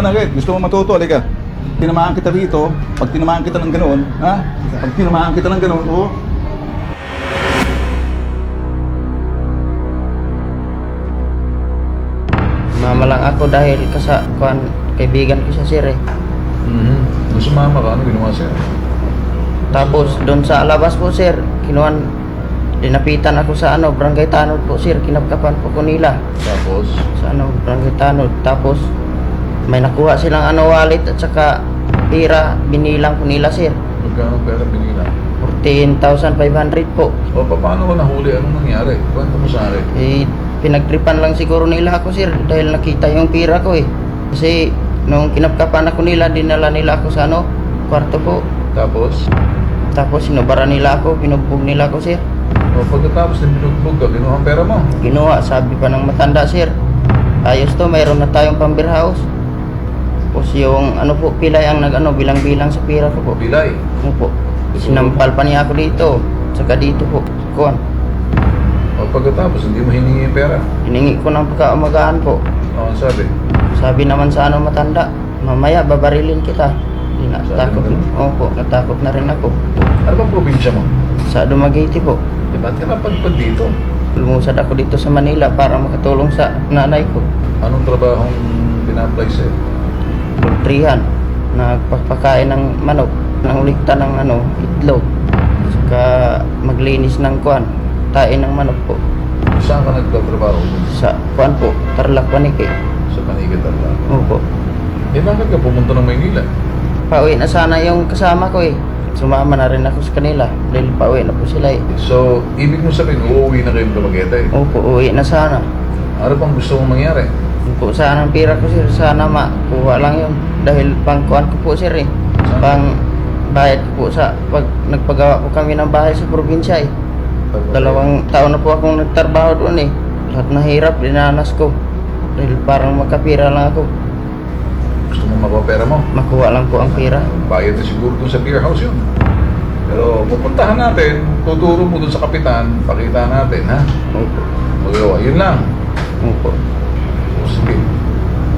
manakit. Gusto mo matuto, halika. Tinamaan kita rito, pag tinamaan kita ng ganoon, ha? Pag tinamaan kita ng ganoon, oh, Mama lang ako dahil kasa kuan kaibigan ko sa sir eh. Mhm. Nung sumama ka, ano ginawa sa'yo? Tapos doon sa labas po sir, kinuan dinapitan ako sa ano, barangay Tanod po sir, kinapkapan po ko nila Tapos, sa ano, barangay Tanod. Tapos may nakuha silang ano wallet at saka pira, binilang ko nila sir. magkano pera binila? 14,500 po. O, pa- paano ko nahuli? Anong nangyari? Kwento mo sa akin. Eh, pinagtripan lang siguro nila ako sir dahil nakita yung pira ko eh. Kasi nung kinapkapan ako nila, dinala nila ako sa ano, kwarto po. Tapos, Tapos sinubara nila ako, pinugbog nila ako sir. o, pagkatapos ng binugbog ka, kinuha ang pera mo. Ginawa, sabi pa ng matanda sir. Ayos to, mayroon na tayong pambir house. Tapos yung ano po, pilay ang nag ano, bilang-bilang sa pira ko po. Bilay. Ano po. Sinampal pa niya ako dito. Saka dito po. Kuan. O, pagkatapos, hindi mo hiningi yung pera. Hiningi ko ng pagkaamagaan po. O, ang sabi? Sabi naman sa ano matanda, mamaya babarilin kita. Hindi na, Sabi takot. mo ganun? Opo, natakot na rin ako. Ano bang probinsya mo? Sa Dumaguete po. Eh, ba't ka napadpad dito? Lumusad ako dito sa Manila para makatulong sa nanay ko. Anong trabahong pina-apply sa'yo? Poultryhan. Nagpapakain ng manok. Nangulikta ng ano, itlog. Saka maglinis ng kuan. Tain ng manok po. Saan ka nagtatrabaho? Sa kuan po, Tarlac Paniki. Sa Panigat lang. Opo. Eh, bakit ka pumunta ng Maynila? Pauwi na sana yung kasama ko eh. Sumama na rin ako sa kanila. Dahil pauwi na po sila eh. So, ibig mo sabihin, uuwi na kayo ng Dumaguete. Opo, uwi na sana. Ano bang gusto mong mangyari? Po sana ang pira ko sir, sana makuha lang yun. Dahil pangkuhan ko po sir eh. Pang bayad ko po sa pag nagpagawa po kami ng bahay sa probinsya eh. Dalawang taon na po akong nagtrabaho doon eh. Lahat na hirap, dinanas ko. Dahil parang magkapira lang ako. Gusto mong makuha pera mo? Makuha lang po ang pira. Bayad na siguro dun sa beer house yun. Pero pupuntahan natin, tuturo mo dun sa kapitan, pakita natin, ha? Opo. Magawa, yun lang. Opo. Sige,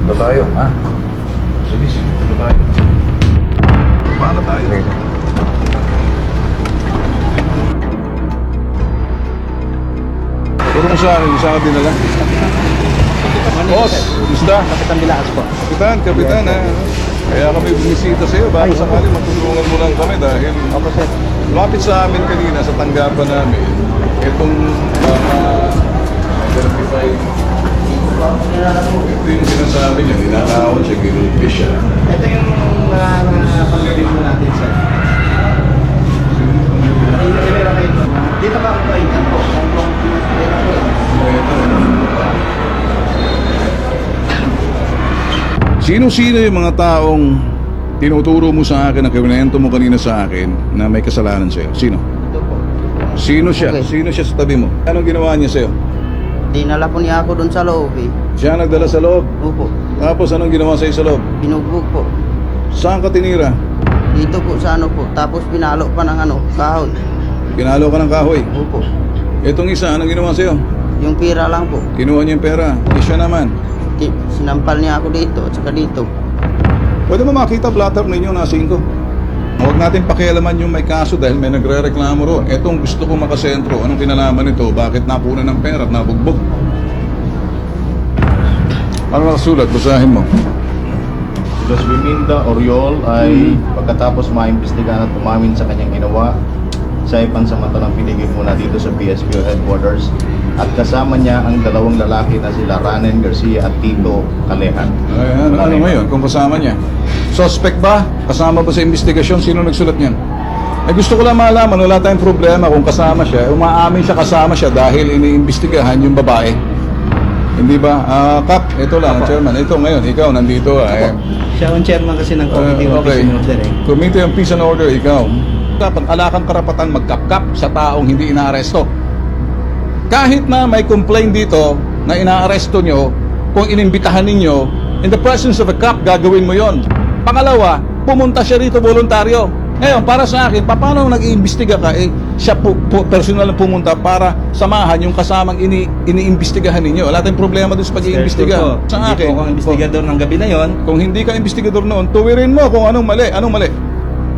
punta tayo, ha? Sige, sige, punta tayo. Paano tayo? Turo mo sa akin, sa akin dinala. Boss, gusta? Kapitan Bilaas po. Kapitan, kapitan, ha? Kaya kami bumisita sa iyo, baka sakali matulungan mo lang kami dahil Opo sir. lumapit sa amin kanina sa tanggapan namin itong mga certified ito yung sinasabi niya, ninanakawan siya, ginulpi siya. Ito yung mga mga pagkabin mo natin sir. Dito ka ako kayo. Sino-sino yung mga taong tinuturo mo sa akin na kinuwento mo kanina sa akin na may kasalanan sa'yo? Sino? Sino siya? Okay. Sino siya sa tabi mo? Anong ginawa niya sa'yo? Dinala po niya ako doon sa loob eh. Siya nagdala sa loob. Opo. Tapos anong ginawa sa'yo sa loob? Binugbog po. Saan ka tinira? Dito po sa ano po. Tapos pinalo pa ng ano, kahoy. Pinalo ka ng kahoy. Opo. Itong isa, anong ginawa sa'yo? Yung pira lang po. Kinuha niya yung pera. Eh, siya naman. Sinampal niya ako dito at saka dito. Pwede mo makita blatter ninyo na 5. Huwag natin pakialaman yung may kaso dahil may nagre-reklamo roon. Etong gusto ko makasentro. Anong kinalaman nito? Bakit napunan ng pera at nabugbog? Ano nakasulat? Basahin mo. Los Biminda Oriol ay pagkatapos maimbestigahan at umamin sa kanyang ginawa, siya ay pansamantalang pinigil muna dito sa PSPO headquarters at kasama niya ang dalawang lalaki na sila Ranen Garcia at Tito Kalehan. Ay, ano, ano ngayon kung kasama niya? Suspect ba? Kasama ba sa investigasyon? Sino nagsulat niyan? Ay gusto ko lang malaman, wala tayong problema kung kasama siya. Umaamin siya kasama siya dahil iniimbestigahan yung babae. Hindi ba? Ah, Kap, ito lang, ang chairman. Ito ngayon, ikaw nandito. Eh, Siya ang chairman kasi ng Committee Uh, on Peace and Order eh. Committee on Peace and Order, ikaw. Dapat ala kang karapatan magkapkap sa taong hindi inaaresto. Kahit na may complaint dito na inaaresto nyo, kung inimbitahan ninyo, in the presence of a cop, gagawin mo yon. Pangalawa, pumunta siya rito voluntaryo. Ngayon, para sa akin, pa- paano nag-iimbestiga ka? Eh, siya po, po personal na pumunta para samahan yung kasamang ini, iniimbestigahan ninyo. Wala tayong problema doon sa pag-iimbestiga. Sa hindi akin, ang investigador ng gabi na yon. kung hindi ka investigador noon, tuwirin mo kung anong mali. Anong mali?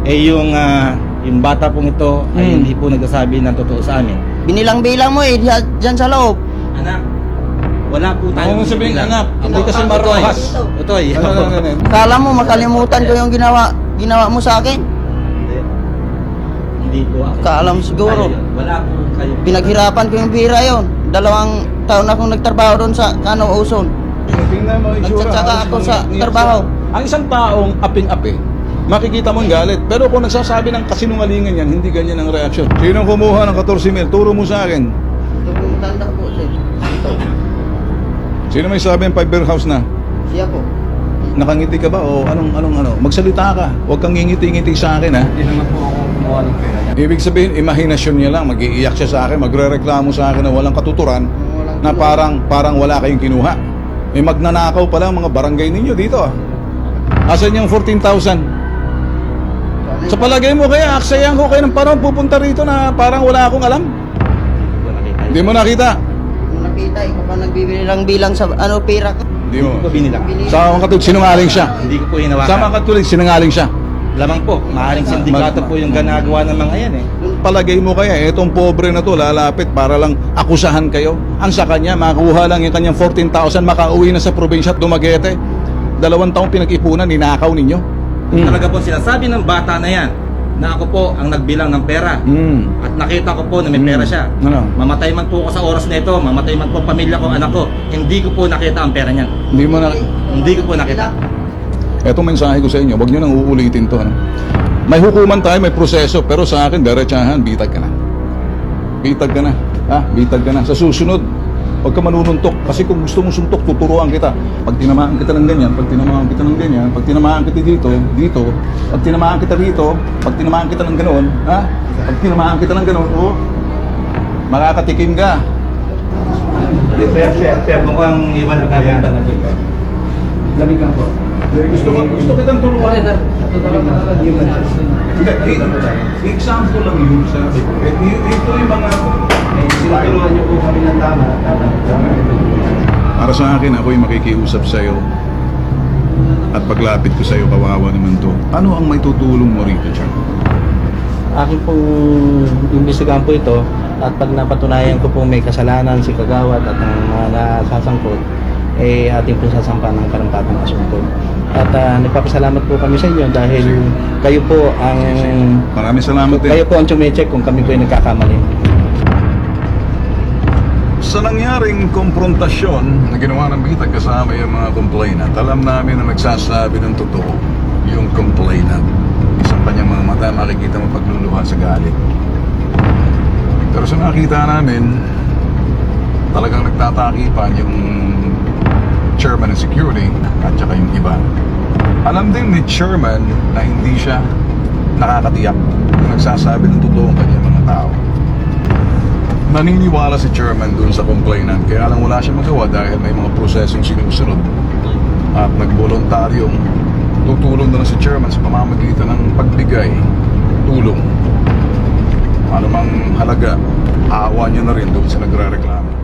Eh yung, ah, yung bata pong ito ay Hmm. hindi po nagsasabi ng totoo sa amin. Binilang-bilang mo eh, diyan dyan sa loob. Anak, wala po tayo. Huwag mo sabihin, anak, hindi kasi Ah, marahas. Otoy. Ano, ano. Kala mo makalimutan ko yung ginawa ginawa mo sa akin? Hindi. Hindi po ako. Kaalam siguro. Tayo yun. Wala po kayo. Pinaghirapan ko yung bira yon. Dalawang taon akong nagtrabaho doon sa Kano Uson. Tingnan mo, halos ako sa trabaho. Ang isang taong aping-api, makikita mo ang galit. Pero kung nagsasabi ng kasinungalingan yan, hindi ganyan ang reaksyon. Sino kumuha ng 14 mil? Turo mo sa akin. Tanda po sir. Ito. Sino may sabi ng fiber house na? Siya po. Nakangiti ka ba o anong anong ano? Magsalita ka. Huwag kang ngingiti-ngiti sa akin ha. Hindi naman po ako kumuha ng pera niya. Ibig sabihin, imahinasyon niya lang. Mag-iiyak siya sa akin, magre-reklamo sa akin na walang katuturan na parang parang wala kayong kinuha. May magnanakaw pala ang mga barangay ninyo dito ah. Asan yung 14,000? Sa palagay mo kaya, aksayan ko kayo ng parang pupunta rito na parang wala akong alam. Hindi ko nakita. Hindi mo nakita. Nakita, ikaw pa nagbibili lang bilang sa ano pera ko. Hindi mo. Hindi ko binila. Sa mga katulad, sinungaling siya. Hindi ko po hinawakan. Sa mga katulad, sinungaling siya. Lamang po, maaaring sindikato po yung ginagawa ng mga yan eh. Palagay mo kaya, itong pobre na to lalapit para lang akusahan kayo. Ang sa kanya, makuha lang yung kanyang 14,000, makauwi na sa probinsya at Dumaguete. Dalawang taong pinag-ipunan, ninakaw ninyo. Mm. Talaga po sinasabi ng bata na yan na ako po ang nagbilang ng pera. Mm. At nakita ko po na may Mm. pera siya. Ano? Mamatay man po ako sa oras na ito, mamatay man po ang pamilya ko, anak ko. Hindi ko po nakita ang pera niyan. Hindi mo na... Hindi ko po nakita. Etong mensahe ko sa inyo, wag nyo nang uulitin to. Ano? May hukuman tayo, may proseso, pero sa akin, diretsahan, bitag ka na. Bitag ka na. Ha? Bitag ka na. Sa susunod, huwag ka manununtok. Kasi kung gusto mong suntok, tuturuan kita. Pag tinamaan kita ng ganyan, pag tinamaan kita ng ganyan, pag tinamaan kita dito, dito, pag tinamaan kita dito, pag tinamaan kita ng ganoon, ha? Pag tinamaan kita ng ganoon, oh, makakatikim ka. Sir, sir, sir, mukhang iwan na kami na Lamig lang po. Gusto, gusto kitang turuan. Hindi, eh, example lang yun ko. Eh, y- ito yung mga... Sinutulungan niyo po kami ng tama. Para sa akin, ako'y makikiusap sa'yo. At paglapit ko sa'yo, kawawa naman to. Ano ang may tutulong mo rito, Chuck? Akin pong imbestigahan po ito at pag napatunayan ko po may kasalanan si Kagawad at ang mga nasasangkot, eh ating po sasampa ng karampatang asunto. At uh, nagpapasalamat po kami sa inyo dahil kayo po ang Maraming salamat din. kayo po ang chumecheck kung kami po ay nagkakamali. Sa nangyaring konfrontasyon na ginawa ng bitag kasama yung mga complainant, alam namin na nagsasabi ng totoo yung complainant. Sa kanyang mga mata, makikita mo pagluluha sa galit. Pero sa nakita namin, talagang nagtatakipan yung chairman ng security at saka yung iba. Alam din ni chairman na hindi siya nakakatiyak kung nagsasabi ng totoo tao naniniwala si chairman dun sa complainant kaya lang wala siya magawa dahil may mga prosesong sinusunod. At nagboluntaryong tutulong na lang si chairman sa pamamagitan ng pagbigay tulong. Ano mang halaga awa niya na rin doon sa nagre-reklamo